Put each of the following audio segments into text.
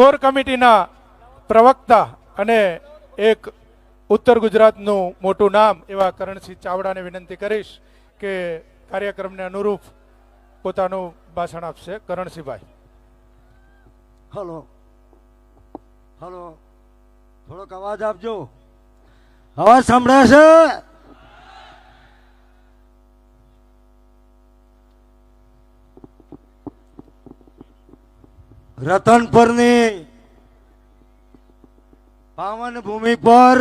Core કમિટીના પ્રવક્તા અને એક ઉત્તર ગુજરાતનું મોટું નામ એવા કરણસિંહ ચાવડાને વિનંતી કરીશ કે કાર્યક્રમને અનુરૂપ પોતાનું ભાષણ આપશે. કરણસિંહભાઈ. હલો. હલો. થોડોક અવાજ આપજો. અવાજ સંભળાશે? રતનપરની પાવન ભૂમિ પર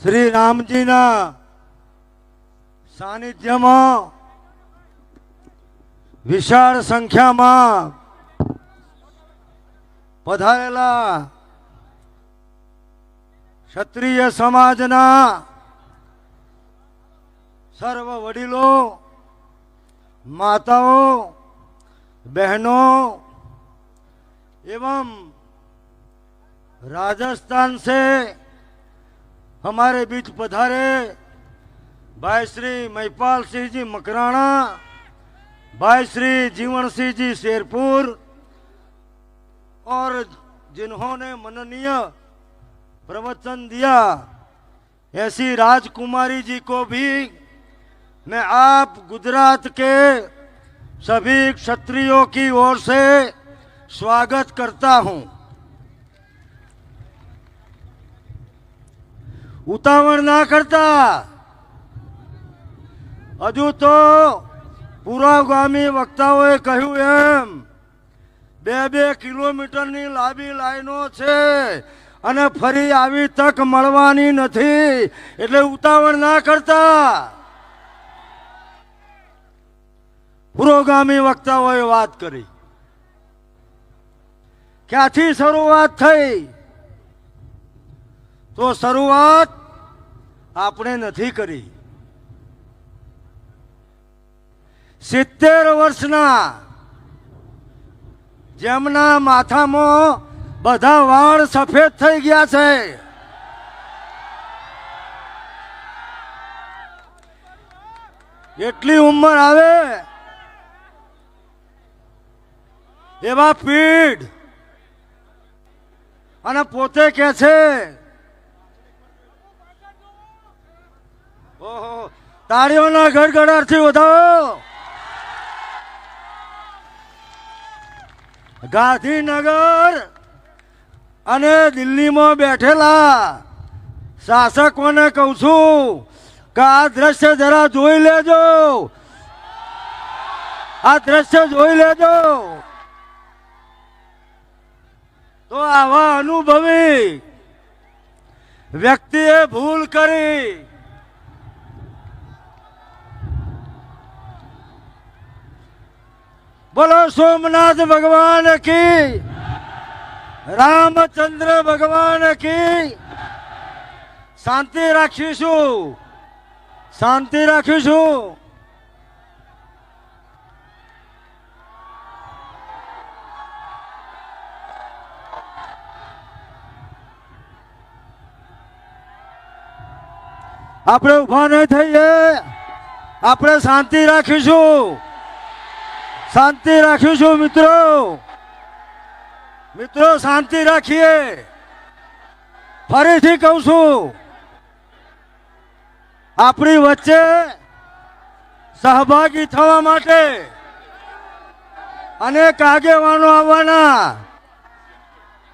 શ્રી રામજીના સાનિધ્યમાં વિશાળ સંખ્યામાં પધારેલા ક્ષત્રિય સમાજના સર્વ વડીલો माताओं, बहनों एवं राजस्थान से हमारे बीच पधारे भाई श्री महिपाल सिंह जी मकराना भाई श्री जीवन सिंह जी शेरपुर, और जिन्होंने मननीय प्रवचन दिया, ऐसी राजकुमारी जी को भी मैं आप गुजरात के सभी क्षत्रियों की ओर से स्वागत करता हूं ઉતાવળ ના કરતા હજુ તો પુરાગામી વક્તાઓએ કહ્યું એમ બે બે કિલોમીટરની લાંબી લાઈનો છે અને ફરી આવી તક મળવાની નથી એટલે ઉતાવળ ના કરતા પુરોગામી વક્તાઓએ વાત કરી. ક્યાંથી શરૂઆત થઈ? તો શરૂઆત આપણે નથી કરી. સિત્તેર વર્ષના જેમના માથામાં બધા વાળ સફેદ થઈ ગયા છે. એટલી ઉંમર આવે એવા પીઢ અને પોતે કે છે, ઓહો, તાળીઓના ગડગડાટથી ગાંધીનગર અને દિલ્હીમાં બેઠેલા શાસકોને કહું છું, કે આ દ્રશ્ય જરા જોઈ લેજો. આ દ્રશ્ય જોઈ લેજો. તો આવા અનુભવી વ્યક્તિએ ભૂલ કરી. બોલો, સોમનાથ ભગવાન કી? રામચંદ્ર ભગવાન કી? શાંતિ રાખીશું. શાંતિ રાખીશું. આપણે ઊભા નહીં થઈએ. આપણે શાંતિ રાખીશું. શાંતિ રાખીશું મિત્રો. મિત્રો, શાંતિ રાખીએ. ફરીથી કહું છું, આપણી વચ્ચે સહભાગી થવા માટે અનેક આગેવાનો આવવાના.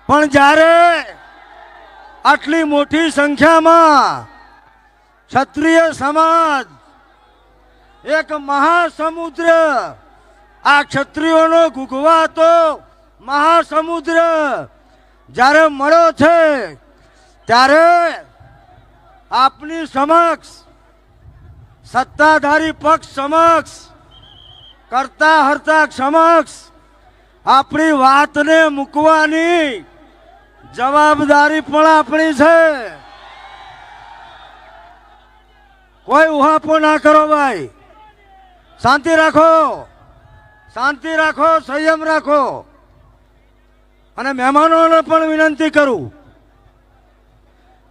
પણ જ્યારે આટલી મોટી સંખ્યામાં ક્ષત્રિય સમાજ, એક મહાસમુદ્ર. આ ક્ષત્રિયોનો ગુગવાતો મહાસમુદ્ર. જ્યારે મળ્યો છે, ત્યારે આપની સમક્ષ, સત્તાધારી પક્ષ સમક્ષ, કરતા હરતા સમક્ષ, આપણી વાતને મૂકવાની જવાબદારી પણ આપણી છે. કોઈ ઉહાપો ના કરો ભાઈ. શાંતિ રાખો. શાંતિ રાખો, સંયમ રાખો. અને મહેમાનોને પણ વિનંતી કરું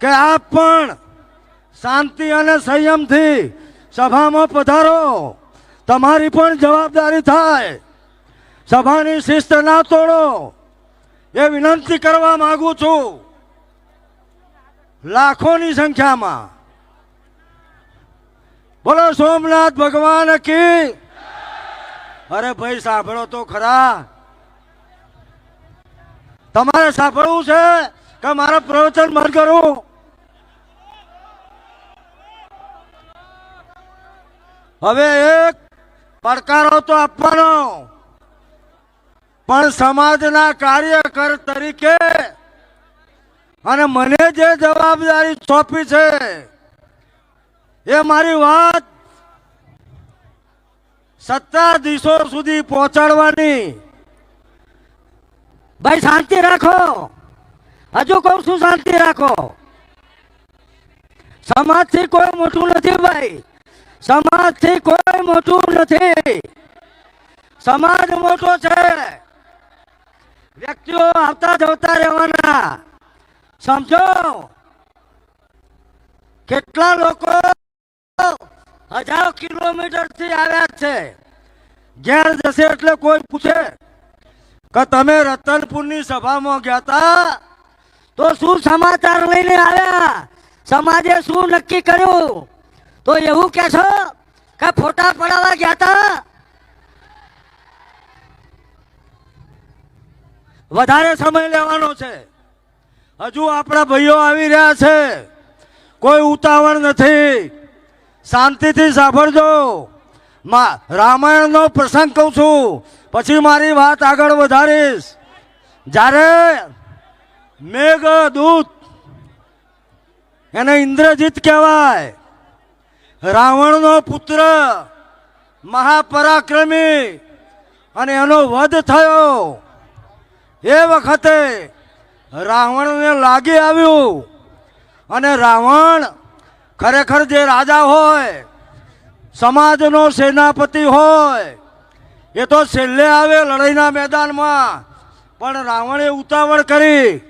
કે આપ પણ શાંતિ અને સંયમથી સભામાં પધારો. તમારી પણ જવાબદારી થાય. સભાની શિસ્ત ના તોડો. એ વિનંતી કરવા માગું છું. લાખોની સંખ્યામાં. બોલો સોમનાથ ભગવાન કી? અરે ભાઈ, સાંભળો તો ખરા. તમારે સાંભળવું છે કે મારે પ્રવચન મન કરું હવે એક પડકારો તો આપવાનો. પણ સમાજના કાર્યકર તરીકે અને મને જે જવાબદારી સોંપી છે એ મારી વાત સત્તાધીશો સુધી પહોંચાડવાની. ભાઈ, શાંતિ રાખો. હજુ કહું છું, શાંતિ રાખો. સમાજથી કોઈ મોટું નથી ભાઈ. સમાજથી કોઈ મોટું નથી. સમાજ મોટો છે. વ્યક્તિઓ આવતા જવતા રહેવાના. સમજો. કેટલા લોકો હજારો કિલોમીટરથી આવ્યા છે. ઘેર જશે એટલે કોઈ પૂછે કે તમે રતનપુરની સભામાં ગયા હતા? તો શું સમાચાર લઈને આવ્યા? સમાજે શું નક્કી કર્યું? તો એવું કે છો કે ફોટા પડાવવા ગયા હતા? વધારે સમય લેવાનો છે. હજુ આપણા ભાઈઓ આવી રહ્યા છે. કોઈ ઉતાવળ નથી. શાંતિથી સાંભળજો. મા, રામાયણનો પ્રસંગ કહું છું. પછી મારી વાત આગળ વધારીશ. જ્યારે મેઘદૂત, એને ઇન્દ્રજીત કહેવાય, રાવણનો પુત્ર, મહાપરાક્રમી અને એનો વધ થયો, એ વખતે રાવણને લાગી આવ્યું અને રાવણ ખરેખર જે રાજા હોય, સમાજનો સેનાપતિ હોય, એ તો છેલ્લે આવે લડાઈના મેદાનમાં. પણ રાવણે ઉતાવળ કરી.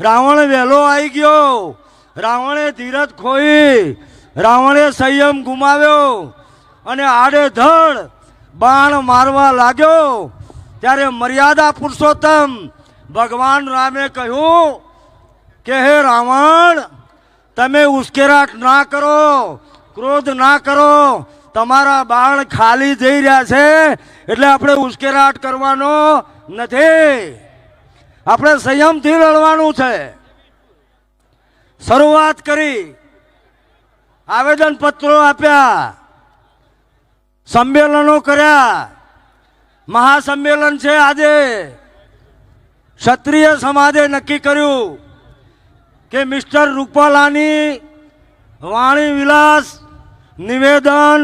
રાવણ વહેલો આવી ગયો. રાવણે ધીરજ ખોઈ. રાવણે સંયમ ગુમાવ્યો. અને આડેધડ બાણ મારવા લાગ્યો. ત્યારે મર્યાદા પુરુષોત્તમ ભગવાન રામે કહ્યું કે, હે રાવણ તમે ઉશ્કેરાટ ના કરો, ક્રોધ ના કરો. તમારા બાળ ખાલી જઈ રહ્યા છે, એટલે આપણે ઉશ્કેરાટ કરવાનો નથી. આપણે સંયમથી લડવાનું છે. શરૂઆત કરી. આવેદન પત્રો આપ્યા. સંમેલનો કર્યા. મહાસંમેલન છે આજે. ક્ષત્રિય સમાજે નક્કી કર્યું. કે મિસ્ટર રૂપાલાની વાણી વિલાસ, નિવેદન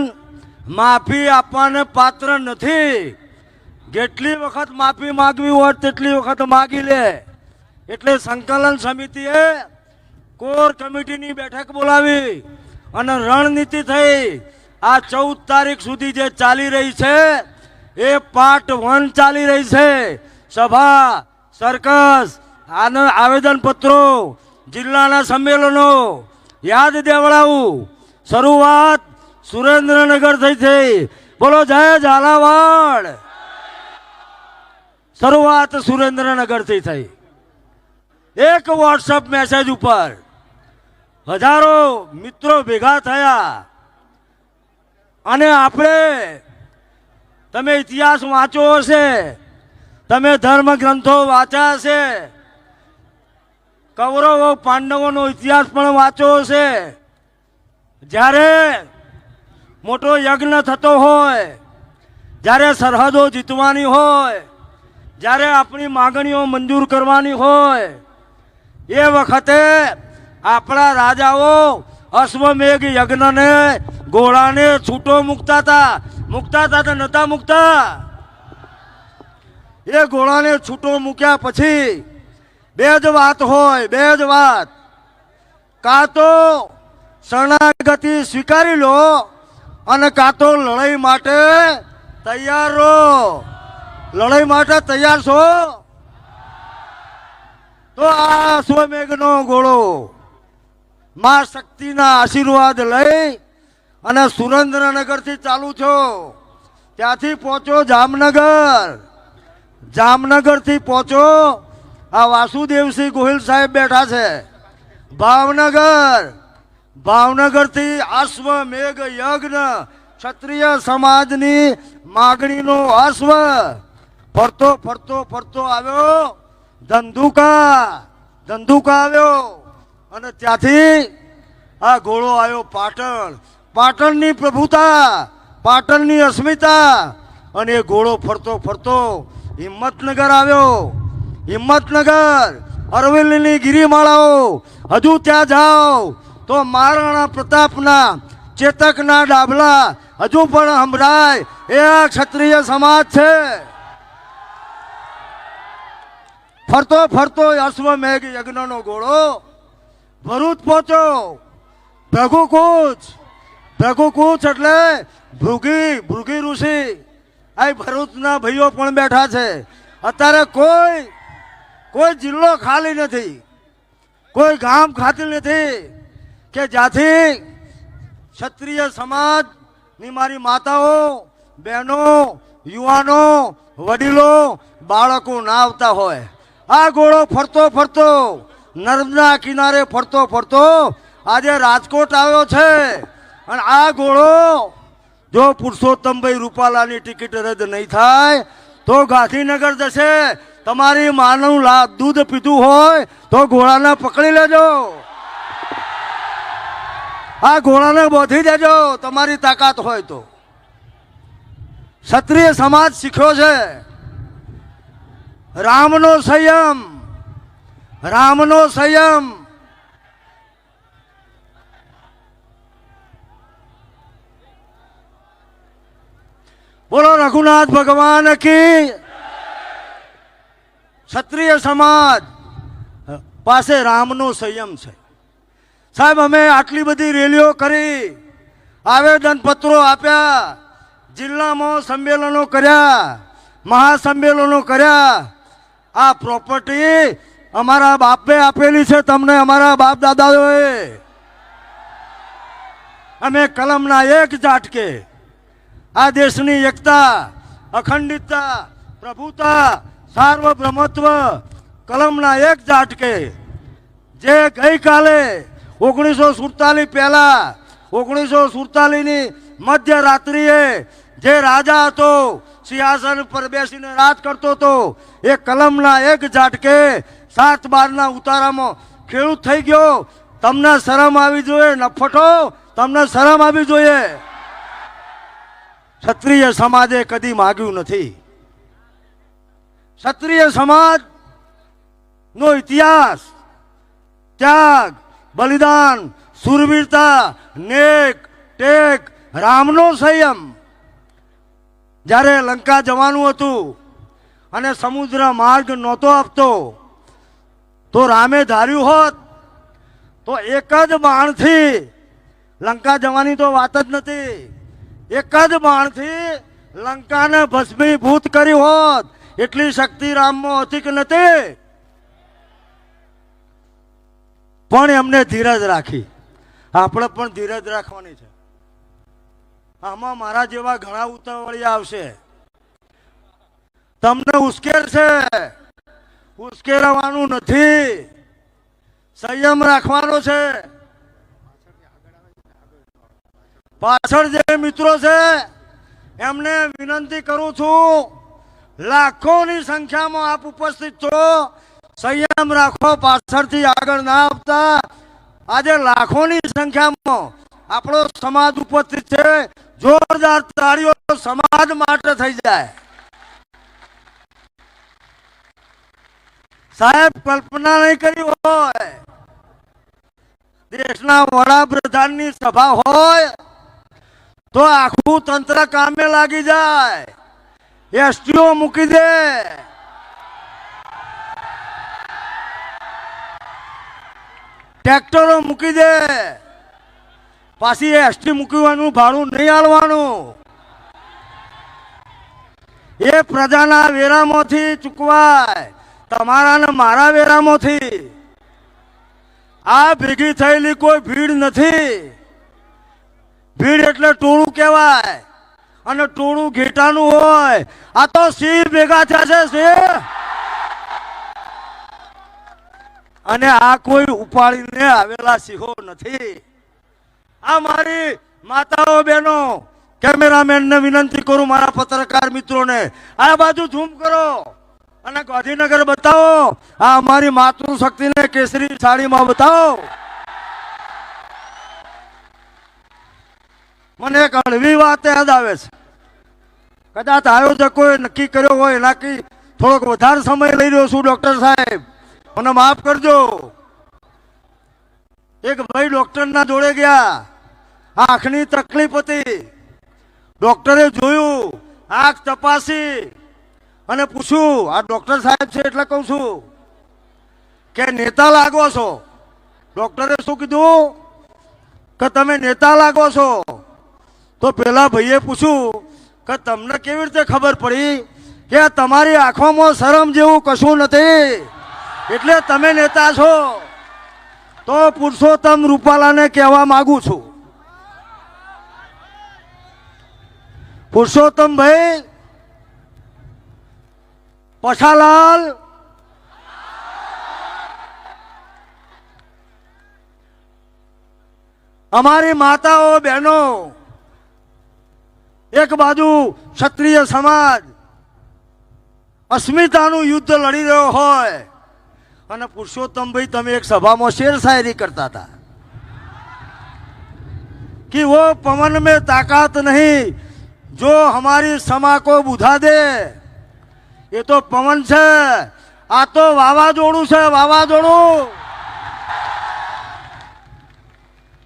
માફી આપવાને પાત્ર નથી. જેટલી વખત માફી માગવી હોય તેટલી વખત માગી લે. એટલે સંકલન સમિતિએ કોર કમિટીની બેઠક બોલાવી અને રણનીતિ થઈ આ ચૌદ તારીખ સુધી જે ચાલી રહી છે, એ પાર્ટ વન ચાલી રહી છે. સભા સરકસ આનંદ આવેદન પત્રો જિલ્લાના સંમેલનો યાદ દેવડાવું. શરૂઆત સુરેન્દ્રનગર થઈ થઈ. બોલો જય ઝાલાવાડ. શરૂઆત સુરેન્દ્રનગરથી થઈ એક વોટ્સઅપ મેસેજ ઉપર હજારો મિત્રો ભેગા થયા. અને આપણે, તમે ઇતિહાસ વાંચો હશે, તમે ધર્મ ગ્રંથો વાંચ્યા હશે કૌરવો પાંડવોનો ઇતિહાસ પણ વાંચ્યો હશે. જ્યારે મોટો યજ્ઞ થતો હોય, જ્યારે સરહદો જીતવાની હોય, જ્યારે આપણી માગણીઓ મંજૂર કરવાની હોય, એ વખતે આપણા રાજાઓ અશ્વમેઘ યજ્ઞને ઘોડાને છૂટો મૂકતા હતા. મૂકતા હતા તો નતા મૂકતા? એ ઘોડાને છૂટો મૂક્યા પછી બે જ વાત હોય બે જ વાત. કાં તો શરણાગતિ સ્વીકારી લો અને કાં તો લડાઈ માટે તૈયાર રહો. લડાઈ માટે તૈયાર છો? તો આ સ્વમેઘનો ઘોડો માં શક્તિના આશીર્વાદ લઈ અને સુરેન્દ્રનગરથી ચાલુ છો ત્યાંથી પહોંચો જામનગર. જામનગરથી પહોંચો આ વાસુદેવસિંહ ગોહિલ સાહેબ બેઠા છે. ભાવનગર. ભાવનગરથી અશ્વમેઘ યજ્ઞ ક્ષત્રિય સમાજની માગણીનો અશ્વ ફરતો ફરતો ફરતો આવ્યો. ધંધુકા ધંધુકા આવ્યો. અને ત્યાંથી આ ઘોડો આવ્યો પાટણ. પાટણની પ્રભુતા, પાટણની અસ્મિતા. અને એ ઘોડો ફરતો ફરતો હિંમતનગર આવ્યો. હિંમતનગર, અરવિંદની ગિરિમાળાઓ, હજુ ત્યાં જાઓ. તો મહારાણા પ્રતાપના, ચેતકના ડાભલા હજુ પણ સંભળાય. એ આ ક્ષત્રિય સમાજ છે. ફરતો ફરતો અશ્વમેઘ યજ્ઞનો ઘોડો ભરૂચ પહોંચ્યો ભૃગુકૂચ. ભૃગુકૂચ એટલે ભૃગી ભૃગી ઋષિ. આ ભરૂચના ભાઈઓ પણ બેઠા છે. અત્યારે કોઈ કોઈ જિલ્લો ખાલી નથી. કોઈ ગામ ખાતી નથી કે જ્યાંથી ક્ષત્રિય સમાજની મારી માતાઓ, બહેનો, યુવાનો, વડીલો, બાળકો ના આવતા હોય. આ ઘોડો ફરતો ફરતો, નર્મદા કિનારે ફરતો ફરતો આજે રાજકોટ આવ્યો છે. અને આ ઘોડો જો પુરુષોત્તમભાઈ રૂપાલાની ટિકિટ રદ નહીં થાય તો ગાંધીનગર જશે, તમારી માનું દૂધ પીધું હોય, તો ઘોડાને પકડી લેજો. આ ઘોડાને બોધી દેજો, તમારી તાકાત હોય તો. ક્ષત્રિય સમાજ શીખ્યો છે. રામનો સંયમ રામનો સંયમ. બોલો, રઘુનાથ ભગવાન કી ક્ષત્રિય સમાજ પાસે રામનો સંયમ છે. સાહેબ, અમે આટલી બધી રેલીઓ કરી, આવેદન પત્રો આપ્યા, જિલ્લામાં સંમેલનો કર્યા, મહાસંમેલનો કર્યા. આ પ્રોપર્ટી અમારા બાપે આપેલી છે, તમને અમારા બાપ દાદાઓએ. અમે કલમના એક ઝાટકે આ દેશની એકતા, અખંડિતતા, પ્રભુતા સાર્વભૌમત્વ કલમના એક ઝાટકે જે ગઈકાલે ઓગણીસો સુડતાલીસ પહેલાં, ઓગણીસો સુડતાલીસની મધ્યરાત્રિએ જે રાજા હતો, સિંહાસન પર બેસીને રાજ કરતો હતો, એ કલમના એક ઝાટકે સાત બારના ઉતારામાં ખેડૂત થઈ ગયો. તમને શરમ આવી જોઈએ, નફટો, તમને શરમ આવી જોઈએ. ક્ષત્રિય સમાજે કદી માગ્યું નથી. ક્ષત્રિય સમાજ નો ઇતિહાસ, ત્યાગ, બલિદાન, સુરવીરતા, નેક, ટેક, રામનો સંયમ. જ્યારે લંકા જવાનું હતું અને સમુદ્ર માર્ગ નહોતો આપતો, તો રામે ધાર્યું હોત, તો એક જ બાણથી લંકા જવાની તો વાત જ નથી. એક જ બાણથી લંકાને ભસ્મીભૂત કરી હોત, એટલી શક્તિ રામમાં હતી કે નથી. પણ એમને ધીરજ રાખી. આપણે પણ ધીરજ રાખવાની છે. આમાં મારા જેવા ઘણા ઉતાવળિયા આવશે. તમને ઉશ્કેર છે. ઉશ્કેરવાનું નથી. સંયમ રાખવાનો છે. પાછળ જે મિત્રો છે, એમને વિનંતી કરું છું, લાખોની સંખ્યામાં આપ ઉપસ્થિત છો, સંયમ રાખો, પાછળથી આગળ ના આપતા આજે લાખોની સંખ્યામાં આપણો સમાજ ઉપસ્થિત છે. જોરદાર તાળીઓ સમાજ માટે થઈ જાય. સાહેબ, કલ્પના નહીં કરી હોય. દેશના વડાપ્રધાનની સભા હોય તો આખું તંત્ર કામે લાગી જાય. એસટીઓ મૂકી દે. ટ્રેક્ટરો મૂકી દે. પાછી એસટી મૂકવાનું, ભાડું નહીં આલવાનું. એ પ્રજાના વેરામાંથી ચૂકવાય. તમારા ને મારા વેરામાંથી. આ ભેગી થયેલી કોઈ ભીડ નથી. ભીડ એટલે ટોળું કહેવાય. અને ટોળું ઘેટાનું હોય. આ તો સિંહ ભેગા થયા છે, સિંહ. અને આ કોઈ ઉપાડીને આવેલા સિંહો નથી. આ મારી માતાઓ બહેનો, કેમેરામેનને વિનંતી કરું મારા પત્રકાર મિત્રોને, આ બાજુ ઝૂમ કરો. અને ગાંધીનગર બતાવો, આ અમારી માતૃશક્તિને કેસરી સાડીમાં બતાવો. મને એક હળવી વાત યાદ આવે છે. કદાચ આયોજકોએ નક્કી કર્યો હોય, એનાથી થોડોક વધારે સમય લઈ રહ્યો છું, ડોક્ટર સાહેબ. મને માફ કરજો. એક ભાઈ ડોક્ટરના જોડે ગયા. આંખની તકલીફ હતી. ડોક્ટરે જોયું, આંખ તપાસી અને પૂછ્યું, આ ડોક્ટર સાહેબ છે એટલે કહું છું કે નેતા લાગો છો. ડોક્ટરે શું કીધું? કે તમે નેતા લાગો છો. તો પેલા ભાઈએ પૂછ્યું કે તમને કેવી રીતે ખબર પડી કે તમારી આંખોમાં શરમ જેવું કશું નથી? એટલે તમે નેતા છો. તો પુરુષોત્તમ રૂપાલાને કહેવા માંગુ છું. પુરુષોત્તમ ભાઈ, પછાલાલ, અમારી માતાઓ, બહેનો એક બાજુ ક્ષત્રિય સમાજ અસ્મિતાનું યુદ્ધ લડી રહ્યો હોય. અને પુરુષોત્તમ ભાઈ, તમે એક સભામાં શેર શાયરી કરતા હતા. કે વો પવન મેં તાકાત નહીં, જો હમારી સમા કો બુધા દે. એ તો પવન છે, આ તો વાવાઝોડું છે, વાવાઝોડું.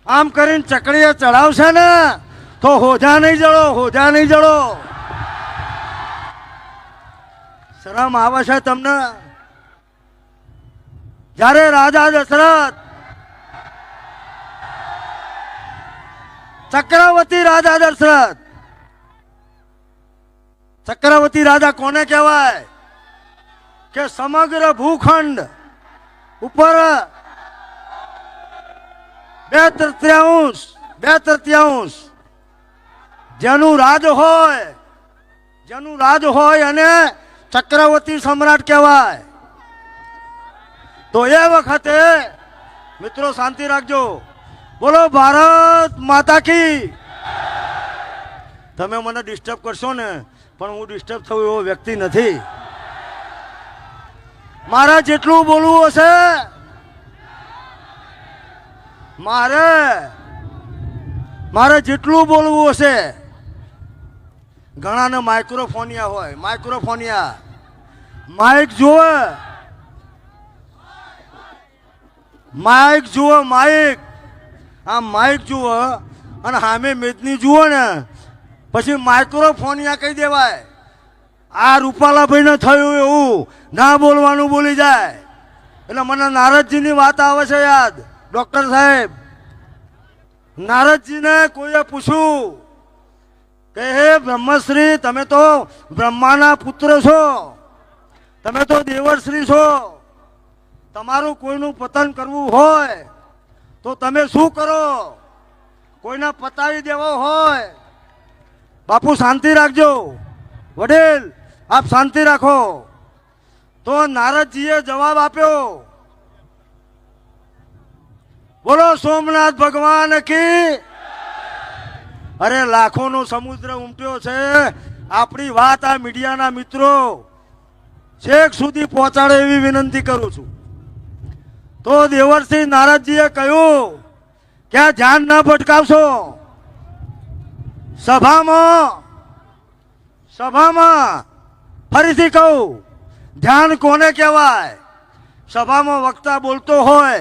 આમ કરીને ચકડીએ ચડાવશે ને? તો હોજા નહીં જડો, હોજા નહીં જડો. શરમ આવે છે તમને? જ્યારે રાજા દશરથ ચક્રવર્તી રાજા દશરથ, ચક્રવર્તી રાજા કોને કહેવાય? કે સમગ્ર ભૂખંડ ઉપર બે તૃતીયાંશ બે તૃતીયાંશ જેનું રાજ હોય, જેનું રાજ હોય અને ચક્રવર્તી સમ્રાટ કહેવાય. તો એ વખતે, મિત્રો શાંતિ રાખજો. બોલો, ભારત માતા કી. તમે મને ડિસ્ટર્બ કરશો ને, પણ હું ડિસ્ટર્બ થયું એવો વ્યક્તિ નથી. મારે જેટલું બોલવું હશે, મારે મારે જેટલું બોલવું હશે ઘણાને માઇક્રોફોનિયા હોય. માઇક્રોફોનિયા માઇક જુએ માઇક જુઓ માઇક આ માઇક જુઓ અને સામે મેદની જુઓ ને. પછી માઇક્રોફોનિયા કહી દેવાય. આ રૂપાલાભાઈને થયું એવું. ના બોલવાનું બોલી જાય. એટલે મને નારદજીની વાત આવે છે યાદ. ડૉક્ટર સાહેબ, નારદજીને કોઈએ પૂછ્યું કે હે બ્રહ્મશ્રી, તમે તો બ્રહ્માના પુત્ર છો. તમે તો દેવશ્રી છો. તમારું કોઈનું પતન કરવું હોય તો તમે શું કરો? કોઈને પતાવી દેવો હોય. બાપુ, શાંતિ રાખજો. વડીલ, આપ શાંતિ રાખો. તો નારદજીએ જવાબ આપ્યો, બોલો, સોમનાથ ભગવાન કી અરે લાખોનો સમુદ્ર ઉમટ્યો છે. આપણી વાત આ મીડિયાના મિત્રો છેક સુધી પહોંચાડે એવી વિનંતી કરું છું. તો દેવરસિંહ નારદજીએ કહ્યું કે ધ્યાન ના ભટકાવશો. સભામાં સભામાં ફરીથી કહું, ધ્યાન કોને કહેવાય? સભામાં વક્તા બોલતો હોય,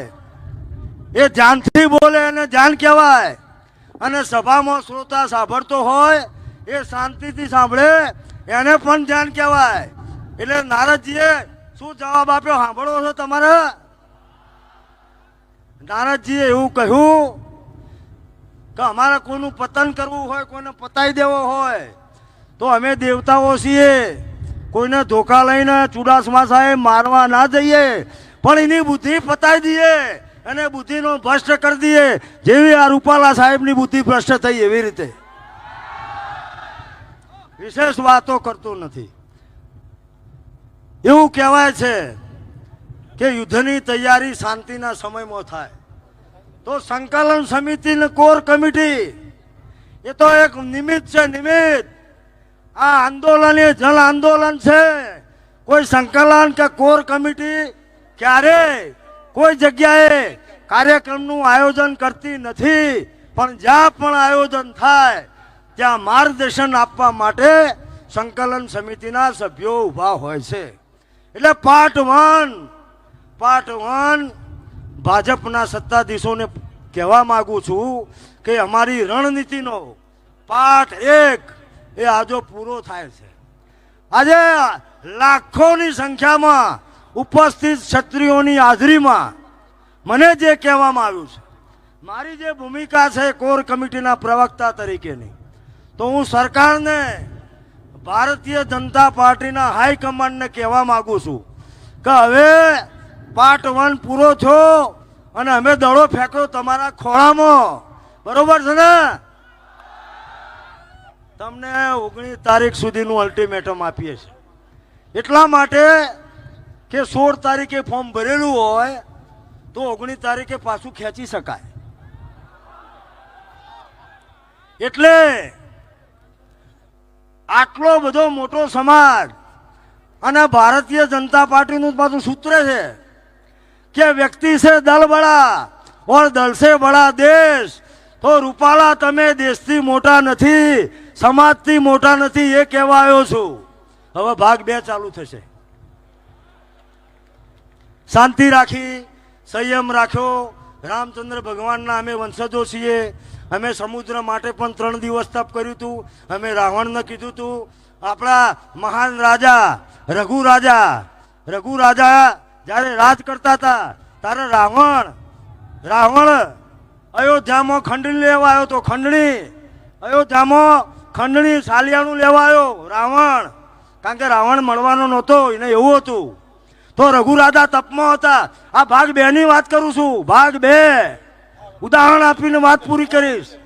એ ધ્યાનથી બોલે એને ધ્યાન કહેવાય. અને સભામાં શ્રોતા સાંભળતો હોય એ શાંતિથી સાંભળે, એને પણ ધ્યાન કહેવાય. એટલે નારદજીએ શું જવાબ આપ્યો સાંભળવો છો તમારે? નારદજીએ એવું કહ્યું કે અમારે કોઈનું પતન કરવું હોય, કોઈને પતાઈ દેવો હોય, તો અમે દેવતાઓ છીએ. કોઈને ધોકા લઈને ચુડાસમા સાહેબ મારવા ના જઈએ, પણ એની બુદ્ધિ પતાઈ દઈએ. અને બુદ્ધિનો ભ્રષ્ટ કરી દઈએ, જેવી આ રૂપાલા સાહેબની બુદ્ધિ ભ્રષ્ટ થઈ એવી રીતે. વિશેષ વાતો કરતો નથી. એવું કહેવાય છે કે યુદ્ધની તૈયારી શાંતિના સમયમાં થાય. તો સંકલન સમિતિ ને કોર કમિટી, એ તો એક નિમિત્ત છે, નિમિત્ત. આ આંદોલન એ જન આંદોલન છે. કોઈ સંકલન કે કોર કમિટી ક્યારે કોઈ જગ્યાએ કાર્યક્રમનું આયોજન કરતી નથી, પણ જ્યાં પણ આયોજન થાય, ત્યાં માર્ગદર્શન આપવા માટે સંકલન સમિતિના સભ્યો ઊભા હોય છે. એટલે પાર્ટ વન પાર્ટ વન ભાજપના સત્તાધીશોને કહેવા માગું છું કે અમારી રણનીતિનો પાઠ એક એ આજો પૂરો થાય છે. આજે લાખોની સંખ્યામાં ઉપસ્થિત ક્ષત્રિયોની હાજરીમાં મને જે કહેવામાં આવ્યું છે, મારી જે ભૂમિકા છે કોર કમિટીના પ્રવક્તા તરીકેની, તો હું સરકારને ભારતીય જનતા પાર્ટીના હાઈકમાન્ડને કહેવા માગું છું કે હવે પાર્ટ વન પૂરો થયો અને અમે દડો ફેંક્યો તમારા ખોળામાં. બરોબર છે ને? તમને ઓગણીસ તારીખ સુધીનું અલ્ટિમેટમ આપીએ છીએ. એટલા માટે કે સોળ તારીખે ફોર્મ ભરેલું હોય તો ઓગણીસ તારીખે પાછું ખેંચી શકાય. એટલે આટલો બધો મોટો સમાજ અને ભારતીય જનતા પાર્ટીનું પાછું સૂત્ર છે કે વ્યક્તિ છે દલ બળા ઓર દલ સે બળા દેશ. તો રૂપાલા, તમે દેશથી મોટા નથી, સમાજથી મોટા નથી, એ કહેવા આવ્યો છું. હવે ભાગ બે ચાલુ થશે. શાંતિ રાખી, સંયમ રાખ્યો. રામચંદ્ર ભગવાનના અમે વંશજો છીએ. અમે સમુદ્ર માટે પણ ત્રણ દિવસ તપ કર્યું હતું. અમે રાવણને કીધું હતું, આપણા મહાન રાજા રઘુ રાજા રઘુ રાજા જ્યારે રાજ કરતા હતા ત્યારે રાવણ રાવણ અયોધ્યામાં ખંડણી લેવા આવ્યો તો ખંડણી, અયોધ્યામાં ખંડણી સાલિયાનું લેવા આવ્યો, રાવણ. કારણ કે રાવણ મળવાનો નહોતો, એને એવું હતું તો રઘુરાધા તપમાં હતા. આ ભાગ બે ની વાત કરું છું. ભાગ બે. ઉદાહરણ આપીને વાત પૂરી કરીશ.